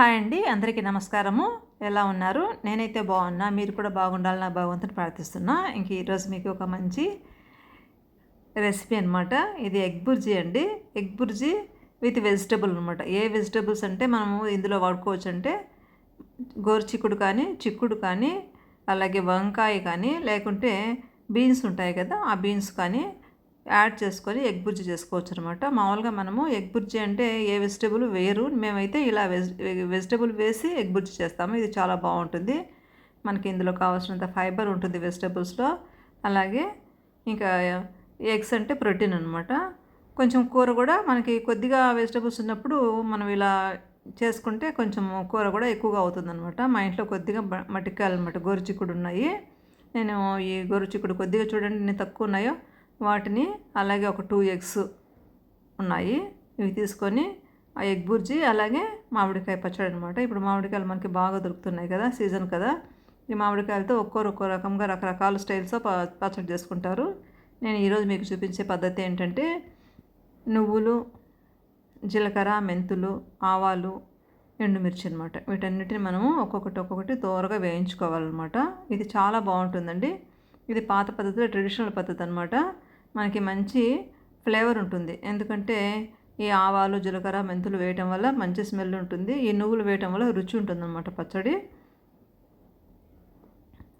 Hi అండి అందరికీ నమస్కారము. ఎలా ఉన్నారు? నేనైతే బాగున్నా మీరు కూడా బాగుండాలని నా భగవంతుని ప్రార్థిస్తున్నా. ఇంక ఈరోజు మీకు ఒక మంచి రెసిపీ అనమాట ఇది ఎగ్ బుర్జీ అండి. ఎగ్ బుర్జీ విత్ వెజిటబుల్ అనమాట ఏ వెజిటబుల్స్ అంటే మనము ఇందులో వాడుకోవచ్చు అంటే గోరుచిక్కుడు కానీ చిక్కుడు కానీ అలాగే వంకాయ కానీ లేకుంటే బీన్స్ ఉంటాయి కదా ఆ బీన్స్ కానీ యాడ్ చేసుకొని ఎగ్ బుర్జీ చేసుకోవచ్చు అనమాట మామూలుగా మనము ఎగ్ బుర్జీ అంటే ఏ వెజిటేబుల్ వేరు మేమైతే ఇలా వెజ్ వెజిటేబుల్ వేసి ఎగ్ బుర్జీ చేస్తాము. ఇది చాలా బాగుంటుంది. మనకి ఇందులో కావాల్సినంత ఫైబర్ ఉంటుంది వెజిటేబుల్స్లో. అలాగే ఇంకా ఎగ్స్ అంటే ప్రోటీన్ అనమాట. కొంచెం కూర కూడా మనకి కొద్దిగా వెజిటేబుల్స్ ఉన్నప్పుడు మనం ఇలా చేసుకుంటే కొంచెం కూర కూడా ఎక్కువగా అవుతుందన్నమాట మా ఇంట్లో కొద్దిగా మట్టికాయలు అనమాట గోరుచిక్కుడు ఉన్నాయి. నేను ఈ గోరుచిక్కుడు కొద్దిగా చూడండి ఎన్ని తక్కువ ఉన్నాయో. వాటిని అలాగే ఒక టూ ఎగ్స్ ఉన్నాయి. ఇవి తీసుకొని ఆ ఎగ్ బుర్జీ అలాగే మామిడికాయ పచ్చడి అనమాట ఇప్పుడు మామిడికాయలు మనకి బాగా దొరుకుతున్నాయి కదా సీజన్ కదా. ఈ మామిడికాయలతో ఒక్కొరు ఒక్కో రకంగా రకరకాల స్టైల్స్తో ప పచ్చడి చేసుకుంటారు. నేను ఈరోజు మీకు చూపించే పద్ధతి ఏంటంటే నువ్వులు జీలకర్ర మెంతులు ఆవాలు ఎండుమిర్చి అనమాట వీటన్నిటిని మనము ఒక్కొక్కటి ఒక్కొక్కటి దోరగా వేయించుకోవాలన్నమాట. ఇది చాలా బాగుంటుందండి. ఇది పాత పద్ధతిలో ట్రెడిషనల్ పద్ధతి అనమాట మనకి మంచి ఫ్లేవర్ ఉంటుంది. ఎందుకంటే ఈ ఆవాలు జీలకర్ర మెంతులు వేయటం వల్ల మంచి స్మెల్ ఉంటుంది. ఈ నువ్వులు వేయటం వల్ల రుచి ఉంటుంది అనమాట పచ్చడి.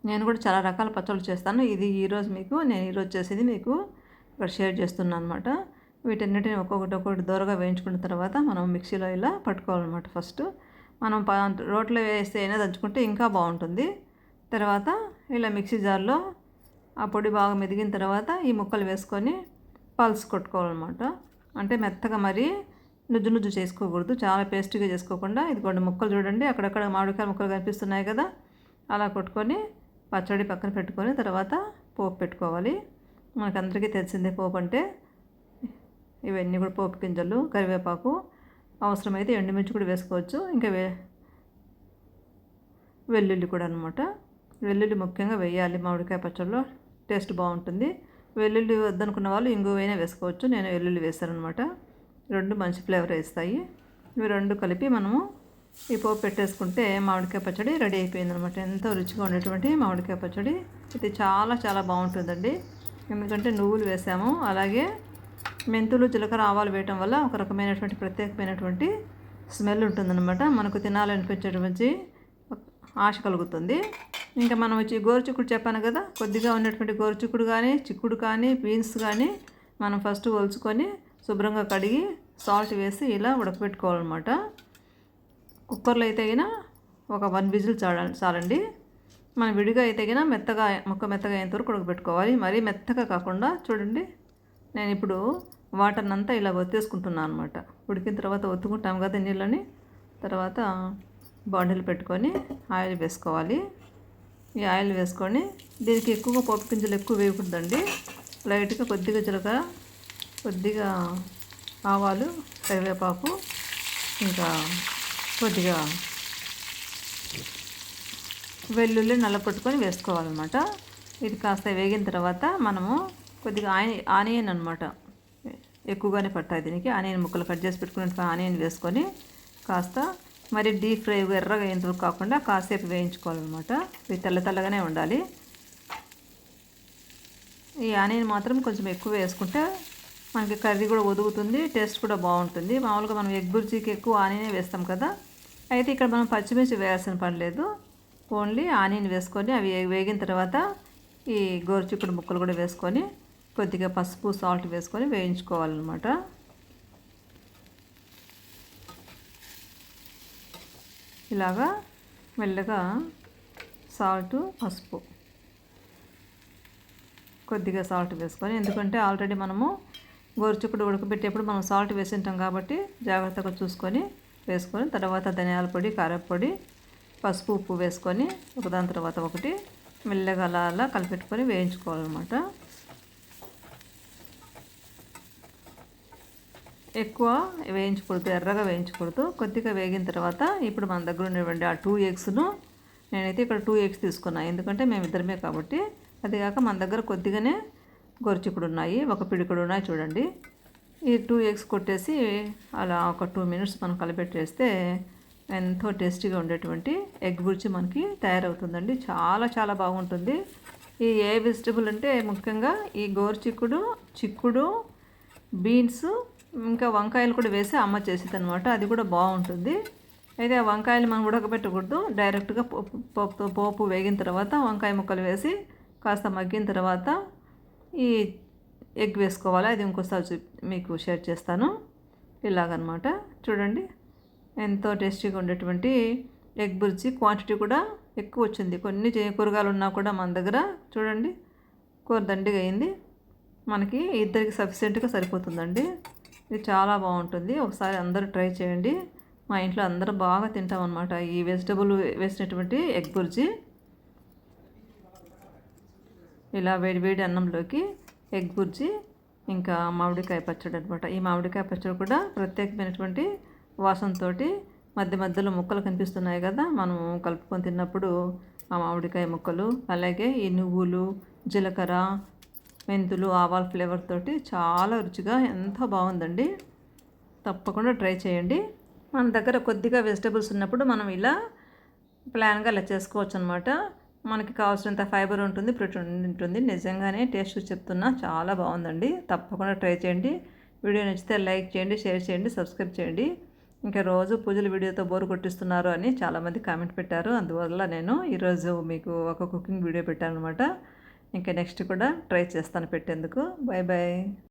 నేను కూడా చాలా రకాల పచ్చళ్ళు చేస్తాను. ఇది ఈరోజు మీకు నేను ఈరోజు చేసేది మీకు ఇక్కడ షేర్ చేస్తున్నాను అనమాట వీటన్నిటిని ఒక్కొక్కటి ఒక్కొక్కటి దూరగా వేయించుకున్న తర్వాత మనం మిక్సీలో ఇలా పట్టుకోవాలన్నమాట ఫస్ట్. మనం రోట్లో వేస్తే అయినా దంచుకుంటే ఇంకా బాగుంటుంది. తర్వాత ఇలా మిక్సీ జార్లో ఆ పొడి బాగా మెదిగిన తర్వాత ఈ ముక్కలు వేసుకొని పల్స్ కొట్టుకోవాలన్నమాట. అంటే మెత్తగా మరి నుజ్జు నుజ్జు చేసుకోకూడదు. చాలా పేస్ట్గా చేసుకోకుండా ఇది కొన్ని ముక్కలు చూడండి. అక్కడక్కడ మామిడికాయ ముక్కలు కనిపిస్తున్నాయి కదా. అలా కొట్టుకొని పచ్చడి పక్కన పెట్టుకొని తర్వాత పోపు పెట్టుకోవాలి. మనకందరికీ తెలిసిందే పోపు అంటే ఇవన్నీ కూడా పోపు గింజలు కరివేపాకు అవసరమైతే ఎండుమిర్చి కూడా వేసుకోవచ్చు. ఇంకా వే వెల్లుల్లి కూడా అనమాట వెల్లుల్లి ముఖ్యంగా వేయాలి మామిడికాయ పచ్చడిలో టేస్ట్ బాగుంటుంది. వెల్లుల్లి వద్దనుకున్న వాళ్ళు ఇంగువైనా వేసుకోవచ్చు. నేను వెల్లుల్లి వేసాను అనమాట రెండు మంచి ఫ్లేవర్ వేస్తాయి ఇవి రెండు కలిపి మనము ఈ పోపు పెట్టేసుకుంటే మామిడికాయ పచ్చడి రెడీ అయిపోయింది అనమాట ఎంతో రుచిగా ఉండేటువంటి మామిడికాయ పచ్చడి. ఇది చాలా చాలా బాగుంటుందండి. ఎందుకంటే నువ్వులు వేసాము. అలాగే మెంతులు జీలకర్ర ఆవాలు వేయటం వల్ల ఒక రకమైనటువంటి ప్రత్యేకమైనటువంటి స్మెల్ ఉంటుందన్నమాట. మనకు తినాలనిపించేటువంటి ఆశ కలుగుతుంది. ఇంకా మనం వచ్చి గోరుచిక్కుడు చెప్పాను కదా కొద్దిగా ఉన్నటువంటి గోరుచిక్కుడు కానీ చిక్కుడు కానీ బీన్స్ కానీ మనం ఫస్ట్ ఒలుచుకొని శుభ్రంగా కడిగి సాల్ట్ వేసి ఇలా ఉడకబెట్టుకోవాలన్నమాట. కుక్కర్లో అయితే అయినా ఒక వన్ విజిల్ చాలండి చాలండి. మనం విడిగా అయితే అయినా మెత్తగా ముక్క మెత్తగా అయ్యేంత వరకు ఉడకబెట్టుకోవాలి. మరీ మెత్తగా కాకుండా చూడండి నేను ఇప్పుడు వాటర్ని అంతా ఇలా ఒత్తేసుకుంటున్నాను అనమాట ఉడికిన తర్వాత ఒత్తుకుంటాం కదా నీళ్ళని తర్వాత బాండిల్ పెట్టుకొని ఆయిల్ వేసుకోవాలి. ఈ ఆయిల్ వేసుకొని దీనికి ఎక్కువగా పప్పు గింజలు ఎక్కువ వేయకూడదండి. లైట్గా కొద్దిగా జీలకర్ర కొద్దిగా ఆవాలు కరివేపాకు ఇంకా కొద్దిగా వెల్లుల్లి నల్లపట్టుకొని వేసుకోవాలన్నమాట. ఇది కాస్త వేగిన తర్వాత మనము కొద్దిగా ఆని ఆనియన్ అనమాట ఎక్కువగానే పట్టాయి దీనికి. ఆనియన్ ముక్కలు కట్ చేసి పెట్టుకున్న ఆనియన్ వేసుకొని కాస్త మరి డీప్ ఫ్రై ఎర్రగా అయ్యేంతవరకు కాకుండా కాసేపు వేయించుకోవాలన్నమాట. ఇవి తెల్ల తెల్లగానే ఉండాలి. ఈ ఆనియన్ మాత్రం కొంచెం ఎక్కువ వేసుకుంటే మనకి కర్రీ కూడా ఒదుగుతుంది టేస్ట్ కూడా బాగుంటుంది. మామూలుగా మనం ఎగ్ బుర్జీకి ఎక్కువ ఆనియనే వేస్తాం కదా. అయితే ఇక్కడ మనం పచ్చిమిర్చి వేయాల్సిన పని లేదు. ఓన్లీ ఆనియన్ వేసుకొని అవి వేగిన తర్వాత ఈ గోరుచిక్కుడు ముక్కలు కూడా వేసుకొని కొద్దిగా పసుపు సాల్ట్ వేసుకొని వేయించుకోవాలన్నమాట. ఇలాగా మెల్లగా సాల్ట్ పసుపు. కొద్దిగా సాల్ట్ వేసుకొని ఎందుకంటే ఆల్రెడీ మనము గోరుచిక్కుడు ఉడకబెట్టేప్పుడు మనం సాల్ట్ వేసింటాం కాబట్టి జాగ్రత్తగా చూసుకొని వేసుకొని తర్వాత ధనియాల పొడి కారపొడి పసుపు ఉప్పు వేసుకొని ఒకదాని తర్వాత ఒకటి మెల్లగా అలా అలా కలిపెట్టుకొని వేయించుకోవాలన్నమాట. ఎక్కువ వేయించకూడదు ఎర్రగా వేయించకూడదు. కొద్దిగా వేగిన తర్వాత ఇప్పుడు మన దగ్గర ఉన్నటువంటి ఆ టూ ఎగ్స్ను నేనైతే ఇక్కడ టూ ఎగ్స్ తీసుకున్నాను ఎందుకంటే మేము ఇద్దరమే కాబట్టి. అది కాక మన దగ్గర కొద్దిగానే గొరిచికుడు ఉన్నాయి ఒక పిడికుడు ఉన్నాయి చూడండి. ఈ టూ ఎగ్స్ కొట్టేసి అలా ఒక టూ మినిట్స్ మనం కలిపెట్టేస్తే ఎంతో టేస్టీగా ఉండేటువంటి ఎగ్ బుర్జీ మనకి తయారవుతుందండి. చాలా చాలా బాగుంటుంది. ఈ ఏ వెజిటబుల్ అంటే ముఖ్యంగా ఈ గోరు చిక్కుడు చిక్కుడు బీన్స్ ఇంకా వంకాయలు కూడా వేసి అమ్మ చేసేది అనమాట అది కూడా బాగుంటుంది. అయితే ఆ వంకాయలు మనం ఉడకబెట్టకూడదు. డైరెక్ట్గా పప్పు పోపు వేగిన తర్వాత వంకాయ ముక్కలు వేసి కాస్త మగ్గిన తర్వాత ఈ ఎగ్ వేసుకోవాలి. అది ఇంకోసారి మీకు షేర్ చేస్తాను. ఇలాగనమాట చూడండి. ఎంతో టేస్టీగా ఉండేటువంటి ఎగ్ బుర్జీ క్వాంటిటీ కూడా ఎక్కువ వచ్చింది. కొన్ని కూరగాయలు ఉన్నా కూడా మన దగ్గర చూడండి. కూర దండిగా అయింది. మనకి ఇద్దరికి సఫిషియెంట్గా సరిపోతుందండి. ఇది చాలా బాగుంటుంది. ఒకసారి అందరూ ట్రై చేయండి. మా ఇంట్లో అందరూ బాగా తింటాం అనమాట ఈ వెజిటబుల్ వేసినటువంటి ఎగ్ బుర్జీ. ఇలా వేడి వేడి అన్నంలోకి ఎగ్ బుర్జీ ఇంకా మామిడికాయ పచ్చడి అనమాట ఈ మామిడికాయ పచ్చడి కూడా ప్రత్యేకమైనటువంటి వాసనతో మధ్య మధ్యలో ముక్కలు కనిపిస్తున్నాయి కదా మనం కలుపుకొని తిన్నప్పుడు ఆ మామిడికాయ ముక్కలు అలాగే ఈ నువ్వులు జీలకర్ర మెంతులు ఆవాల ఫ్లేవర్ తోటి చాలా రుచిగా ఎంతో బాగుందండి. తప్పకుండా ట్రై చేయండి. మన దగ్గర కొద్దిగా వెజిటబుల్స్ ఉన్నప్పుడు మనం ఇలా ప్లాన్గా ఇలా చేసుకోవచ్చు అనమాట మనకి కావాల్సినంత ఫైబర్ ఉంటుంది ప్రోటీన్ ఉంటుంది. నిజంగానే టేస్ట్ చెప్తున్నా చాలా బాగుందండి. తప్పకుండా ట్రై చేయండి. వీడియో నచ్చితే లైక్ చేయండి షేర్ చేయండి సబ్స్క్రైబ్ చేయండి. ఇంకా రోజు పూజల వీడియోతో బోరు కొట్టిస్తున్నారు అని చాలామంది కామెంట్ పెట్టారు. అందువల్ల నేను ఈరోజు మీకు ఒక కుకింగ్ వీడియో పెట్టాను అనమాట ఇంకా నెక్స్ట్ కూడా ట్రై చేస్తాను పెట్టేందుకు. Bye bye